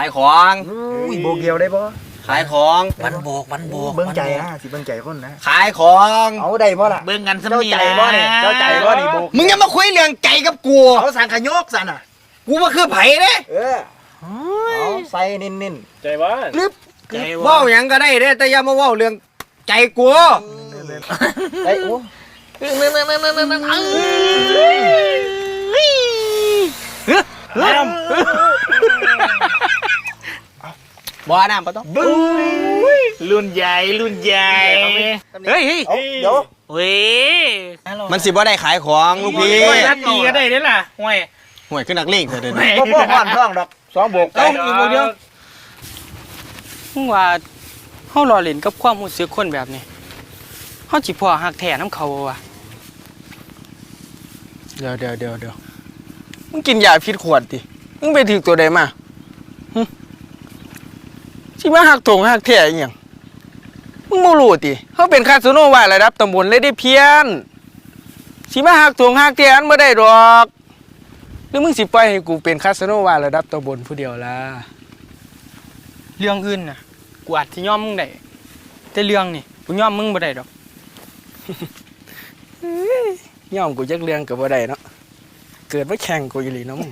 ขายของอุ้ยโบกเดียวได้บ่ขายของมันโบกมันโบกเบิ่งใจมันโบกนะสิเบิ่งใจคนนะขายของเอาได้บ่ล่ะเบิ่งกันสเจ้ามีใจแหละบ่นี่เจ้าใจบ่นี่โบกมึงอย่ามาคุยเรื่องใจกับกูเอาสังขยกสั่นน่ะกูว่าคือไผเด้เออเอาใส่นิ่นใจบ้านลึบใจเว้าว่าหยังก็ได้เด้แต่อย่ามาเว้าเรื่องใจกูๆไอ้ย โอ้บ่น้ำบ่ต้องบึ้งรุ่นใหญ่รุ่นใหญ่เฮ้ยเฮ้ยเอาเดี๋ยวเว้ยมันสิบ่ได้ขายของลูกพี่ห่วยนัดตีก็ได้เด้อล่ะห่วยห่วยขึ้นนักเลงเถอะเด้อห่วยบ่พ่อพ่อนท้องดอกสองโบกไปเอ้าอีกโมเดียวมึงว่าเฮารอเล่นกับความรู้สึกคนแบบนี้เฮาสิพอหักแท้น้ำเขาบ่วะเดี๋ยวเดี๋ยวเดี๋ยวเดี๋ยวมึงกินยาพิษขวดดิมึงไปถึกตัวใดมาหึ สิมาหักถงหักแท้อีหยังมึงบ่รู้ติเขาเป็นคาสิโนวาระดับตำบลเลยได้เพี้ยนสิมาหักถงหักแท้อันบ่ได้ดอกหรือมึงสิปล่อยให้กูเป็นคาสิโนวาระดับตำบลผู้เดียวล่ะเรื่องอื่นน่ะกูอาจสิยอมมึงได้แต่เรื่องนี่กูยอมมึงบ่ได้ดอกย่อมกูจักเรื่องก็บ่ได้เนาะเกิดมาแข่งกูอีหลีเนาะมึง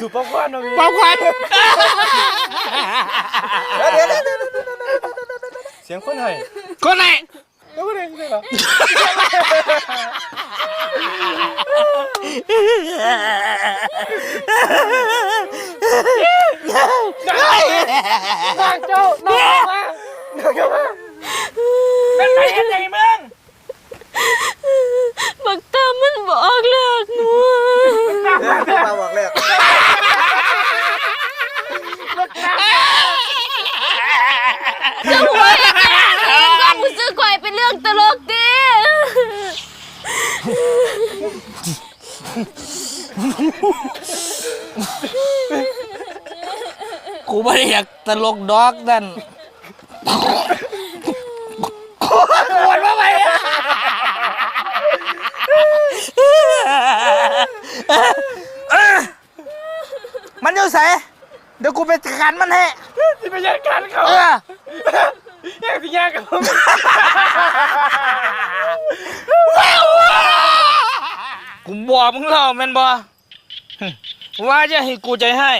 สุป ควันเอาพี่ป้าควันเสียงคนไห้คนไหนแล้วก็เด้งเลยเหรอเป็นไรเฮ็ดไงมึงบักตามันบอกเลิกหนู มาบอกแล้ว จะหัวเห็นแม่ความรู้สึกข่อยเป็นเรื่องตลกดิ กู ไม่ได้อยากตลกดอกนั่นมันอยู่ไสเดี๋ยวกูไปจัดการมันให้ที่ไปแย่งกันเขาเออแย่งที่แย่งกันเขากูบอกมึงแล้วแม่นบ่หึว่าจะให้กูใจให้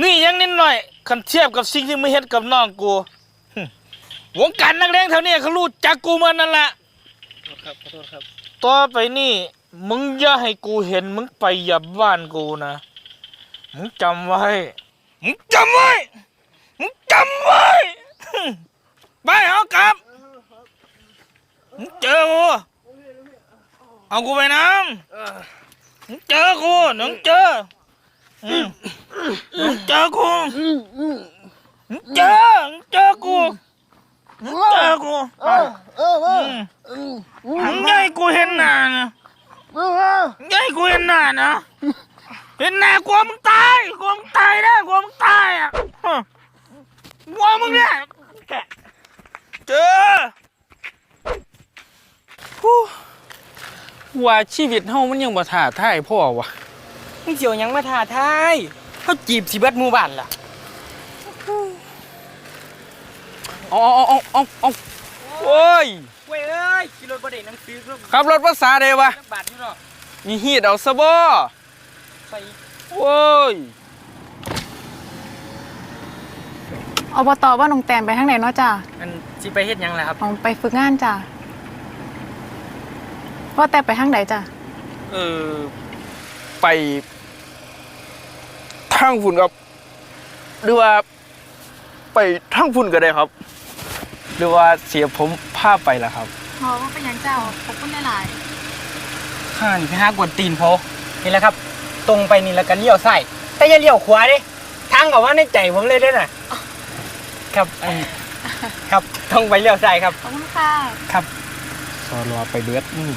นี่ยังนิดหน่อยคันเทียบกับสิ่งที่มึงเฮ็ดกับน้องกูหึวงการนักเลงแถวเนี้เขารู้จักกูมานั่นแหละครับขอโทษครับ ต่อไปนี่ มึงอย่าให้กูเห็นมึงไปหยับบ้านกูนะมึงจำไว้มึงจำไว้มึงจำไว้ไปเอากลับมึงเจอกูเอากูไปน้ำมึงเจอกูมึงเจออื มึงเจอกูมึงเจอมึงเจอกูมึงเจอกูเอืมมึงอย่าให้กูเห็นหน้านะย่าให้กูเห็นหน้านะเห็นหน้ากลัวมึงตายกลัวมึงตายนะกลัวมึงตายอะฮะกลัวมึงเนี่ยเจอว่าชีวิตเฮามันยังบ่ท้าทายพ่อวะ มึงเสียวหยังมาท้าทายเฮาจีบสิเบิดหมู่บ้านล่ะเอาเอาเอาเอาเอาโอ้ยเว้ยเอ้ยขี่รถบ่ได้หนังสือครับขับรถภาษาใดวะบาทอยู่เนาะมีฮีดเอาซะบ่ใส่โอ้ย อบตบ้านหนองแตนไปทางไหนเนาะจ้าอันสิไปเฮ็ดหยังล่ะครับเอาไปฝึกงานจ้าว่าแต่ไปทางไหนจ้าเออ ไป ทางฝุ่นครับ หรือว่าไปทางฝุ่นก็ได้ครับ หรือว่าเสียผมพาไปล่ะครับอ๋อว่าเป็นยังเจ้าขอบคุณหลายข้านี่ไปหากวนตีนโพนี่แหละครับ ตรงไปนี่แล้วก็เลี้ยวซ้ายแต่อย่าเลี้ยวขวาเดิทางกับว่าในใจผมเลยเด้อน่ะครับอันครับตรงไปเลี้ยวซ้ายครับขอบคุณค่ะ ครับ สอรอไปเบิดอืม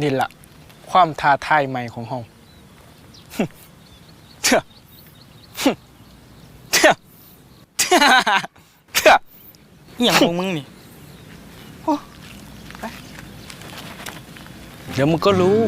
นี่ละความท้าทายใหม่ของห้องเถอะเถอะเถอะเถอะอหย่างของมึงนี่เดี๋ยวมึงก็รู้